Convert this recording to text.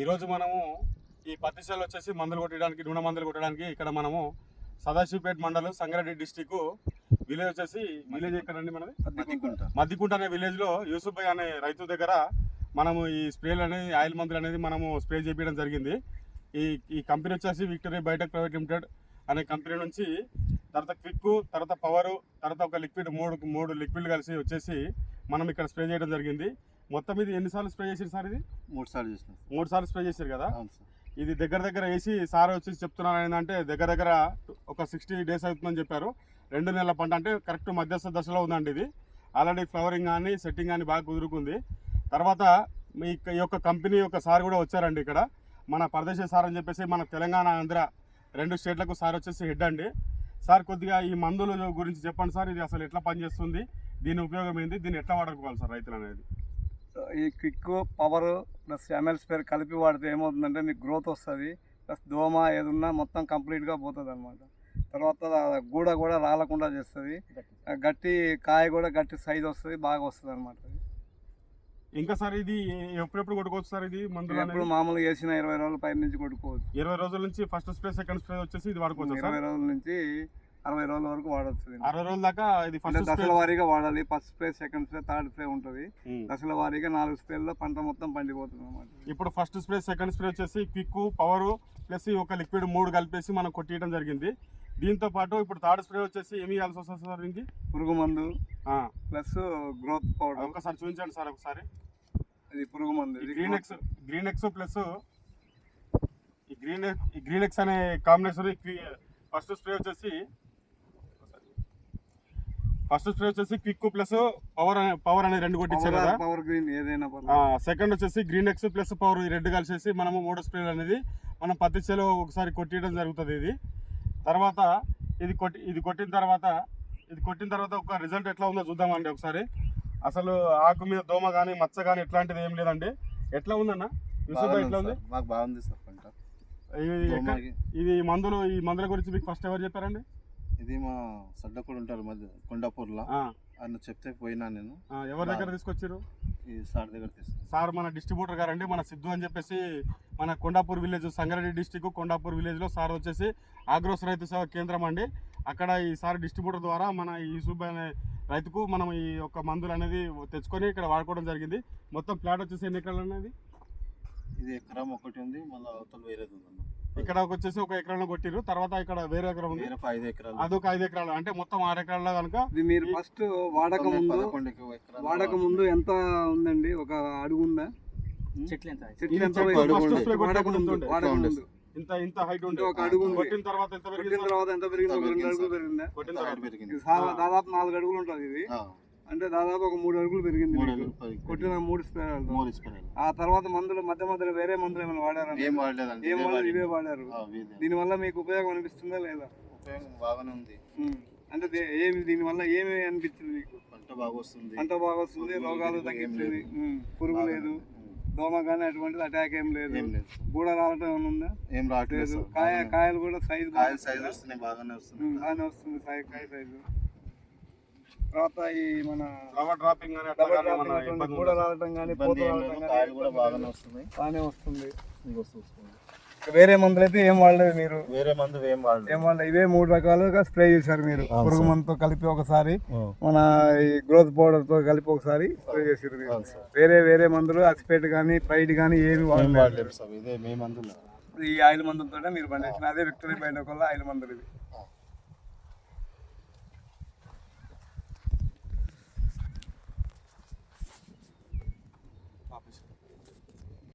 ఈరోజు మనము ఈ పత్తి చేలు వచ్చేసి మందులు కొట్టడానికి నూనె మందులు కొట్టడానికి ఇక్కడ మనము సదాశివపేట మండలం సంగారెడ్డి డిస్టిక్ విలేజ్ వచ్చేసి విలేజ్ ఎక్కడండి మనది? మద్దికుంట. అనే విలేజ్లో యూసుఫ్ భాయ్ అనే రైతు దగ్గర మనము ఈ స్ప్రేలు అనేది ఆయిల్ మందులు అనేది మనము స్ప్రే చేపించడం జరిగింది. ఈ ఈ కంపెనీ వచ్చేసి విక్టరీ బయోటెక్ ప్రైవేట్ లిమిటెడ్ అనే కంపెనీ నుంచి తర్వాత క్విక్ తర్వాత పవర్ తర్వాత ఒక లిక్విడ్ మూడు మూడు లిక్విడ్ కలిసి వచ్చేసి మనం ఇక్కడ స్ప్రే చేయడం జరిగింది. మొత్తం ఇది ఎన్నిసార్లు స్ప్రే చేసారు సార్ ఇది? మూడు సార్లు చేసిన మూడు సార్లు స్ప్రే చేశారు కదా? ఇది దగ్గర దగ్గర వేసి సార్ వచ్చేసి చెప్తున్నారు ఏంటంటే దగ్గర దగ్గర ఒక సిక్స్టీ డేస్ అవుతుందని చెప్పారు. రెండు నెలల పంట అంటే కరెక్ట్ మధ్యస్థ దశలో ఉందండి ఇది. ఆల్రెడీ ఫ్లవరింగ్ కానీ సెట్టింగ్ కానీ బాగా కుదురుకుంది. తర్వాత మీ యొక్క కంపెనీ యొక్క సార్ కూడా వచ్చారండి ఇక్కడ. మన పరదేశ సార్ అని చెప్పేసి మన తెలంగాణ ఆంధ్ర రెండు స్టేట్లకు సార్ వచ్చేసి హెడ్ అండి. సార్ కొద్దిగా ఈ మందుల గురించి చెప్పండి సార్. ఇది అసలు ఎట్లా పనిచేస్తుంది? దీని ఉపయోగం ఏంది? దీన్ని ఎట్లా వాడుకోవాలి సార్ రైతులు అనేది? ఈ quick power plus ML spare కలిపి వాడితే ఏమవుతుందంటే మీకు గ్రోత్ వస్తుంది ప్లస్ దోమ ఏదున్నా మొత్తం కంప్లీట్గా పోతుంది అనమాట తర్వాత గూడ కూడా రాలకుండా చేస్తుంది గట్టి కాయ కూడా గట్టి సైజ్ వస్తుంది బాగా వస్తుంది అనమాట ఇంకా సార్ ఇది ఎప్పుడెప్పుడు కొట్టుకోవచ్చు సార్ ఇది మందులు ఎప్పుడు? మామూలుగా వేసిన ఇరవై రోజుల పైన నుంచి కొట్టుకోవచ్చు. ఇరవై రోజుల నుంచి ఫస్ట్ స్ప్రే సెకండ్ స్ప్రే వచ్చేసి ఇది వాడుకోవచ్చు ఇరవై రోజుల నుంచి అరవై రోజుల వరకు వాడచ్చు. అరవై రోజుల దాకా ఇది ఫస్ట్ దశల వారీగా వాడాలి first spray second spray third spray ఉంటుంది. దశల వారీగా నాలుగు స్ప్రేల్లో పంట మొత్తం పండిపోతుంది అనమాట ఇప్పుడు ఫస్ట్ స్ప్రే సెకండ్ స్ప్రే వచ్చేసి క్విక్ పవర్ ప్లస్ ఈ ఒక లిక్విడ్ మూడు కలిపేసి మనం కొట్టియడం జరిగింది. దీంతో పాటు ఇప్పుడు థర్డ్ స్ప్రే వచ్చేసి ఏమి ఇవ్వాల్సి వస్తుంది సార్ దీనికి? పురుగు మందు ప్లస్ గ్రోత్ పౌడర్ ఒకసారి చూపించండి సార్ ఒకసారి. ఇది పురుగు మందు green X green X plus ఈ గ్రీన్ ఈ గ్రీన్ ఎక్స్ అనే కాంబినేషన్ ఫస్ట్ స్ప్రే వచ్చేసి ఫస్ట్ స్ప్రే వచ్చేసి క్విక్ ప్లస్ పవర్ పవర్ అనేది రెండు కొట్టించారు కదా. పవర్ గ్రీన్ ఏదైనా సెకండ్ వచ్చేసి గ్రీన్ ఎక్స్ ప్లస్ పవర్ ఈ రెడ్ కలిసేసి మనము మూడు స్ప్రేలు అనేది మనం పత్తి చేలో ఒకసారి కొట్టియడం జరుగుతుంది ఇది. తర్వాత ఇది కొట్టి ఇది కొట్టిన తర్వాత ఇది కొట్టిన తర్వాత ఒక రిజల్ట్ ఎట్లా ఉందో చూద్దామండి ఒకసారి. అసలు ఆకు మీద దోమ కానీ మచ్చ కానీ ఎట్లాంటిది ఏం లేదండి. ఎట్లా ఉందన్న? ఎట్లా ఉంది? మాకు బాగుంది సార్ పంట. ఇది మందులు ఈ మందుల గురించి మీకు ఫస్ట్ ఎవరు చెప్పారండి? ఇది మా సడ్డకుడు ఉంటారు మధ్య కొండాపూర్లో. ఆయన చెప్తే పోయినా నేను. ఎవరి దగ్గర తీసుకొచ్చారు ఈ సార్ దగ్గర తీసుకున్నాను సార్ మన డిస్ట్రిబ్యూటర్ గారండి మన సిద్ధు అని చెప్పేసి మన కొండాపూర్ విలేజ్ సంగారెడ్డి డిస్టిక్ కొండాపూర్ విలేజ్లో సార్ వచ్చేసి ఆగ్రోస్ రైతు సేవ కేంద్రం అండి. అక్కడ ఈ సార్ డిస్ట్రిబ్యూటర్ ద్వారా మన ఈ యూసుఫ్ అనే రైతుకు మనం ఈ యొక్క మందులు అనేది తెచ్చుకొని ఇక్కడ వాడుకోవడం జరిగింది. మొత్తం ప్లాట్ వచ్చేసి ఎన్ని ఎకరాలు అనేది ఇది ఎకరం ఒకటి ఉంది మళ్ళీ అవతల వేరేది ఉంది అన్న. ఇక్కడ వచ్చేసి ఒక ఎకరంలో కొట్టిర్రు తర్వాత ఇక్కడ వేరే ఎకరం ఉంది. వేరే ఐదు ఎకరాలు. అదొక ఐదు ఎకరాలు అంటే మొత్తం ఆరు ఎకరాల్లో కనుక ఇది మీరు ఫస్ట్ వాడక ముందు ఎకరాలు. వాడక ముందు ఎంత ఉందండి? ఒక అడుగు ఉందా? చెట్లు ఎంత? చెట్లు వాడక ముందు. వాడక ముందు. ఇంత ఇంత హైట్ ఉండే. ఒక అడుగు. కొట్టిన తర్వాత ఎంత కొట్టిన పెరిగింది తర్వాత ఎంత పెరిగింది? ఒక రెండు అడుగులు. పెరిగిందా. కొట్టిన తర్వాత. పెరిగింది దాదాపు నాలుగు అడుగులు ఉంటుంది ఇది. ఆ, అంటే దాదాపు ఒక మూడు అడుగులు పెరిగింది. కొట్టిన మూడు స్ప్రేలు మూడు. ఆ తర్వాత మందులు మధ్య మధ్యలో వేరే మందులు ఏమైనా వాడారా? ఏం వాడలేదండి. ఏం వాళ్ళు. ఇవే వాడారు. దీనివల్ల మీకు ఉపయోగం అనిపిస్తుందా లేదా? ఉపయోగం బాగానే ఉంది. అంటే ఏమి దీనివల్ల ఏమి అనిపించింది మీకు పంట బాగా వస్తుంది పంట బాగా వస్తుంది రోగాలు తగ్గించింది. పురుగు లేదు. దోమ కానీ అటువంటిది అటాక్ ఏం లేదు. గూడ రావటం ఉందా? ఏం రావట్లేదు కాయ. కాయలు కూడా సైజు కాయల సైజ్ వస్తున్నాయి. బాగానే వస్తుంది బాగానే వస్తుంది కాయ కాయ సైజు తర్వాత ఈ మన ఫ్లవర్ డ్రాపింగ్ అట్లా కానీ ఏమన్నా ఇబ్బంది ఉందా? రావటం కానీ ఇబ్బంది పూత ఏం రావటం లేదు. కానీ కూడా బాగానే బాగానే వస్తుంది. చూసుకోండి. ఇక వేరే మందులు అయితే ఏం వాడలేదు మీరు. వేరే మందు ఏం వాడలేదు. ఏం వాడలేదు. ఇవే మూడు రకాలుగా స్ప్రే చేశారు మీరు. అవును పురుగు సార్. మందుతో కలిపి ఒకసారి మన ఈ గ్రోత్ పౌడర్తో కలిపి ఒకసారి స్ప్రే చేసారు మీరు. అవును సార్. వేరే వేరే మందులు అక్స్పేట్ కానీ ప్రైడ్ కానీ ఏమి ఏం వాడలేదు. వాడలేదు సార్. ఇదే మే మందులు. ఈ ఆయిల్ మందులతో మీరు పండించిన అదే విక్టరీ బయట ఆయిల్ మందులు ఇవి.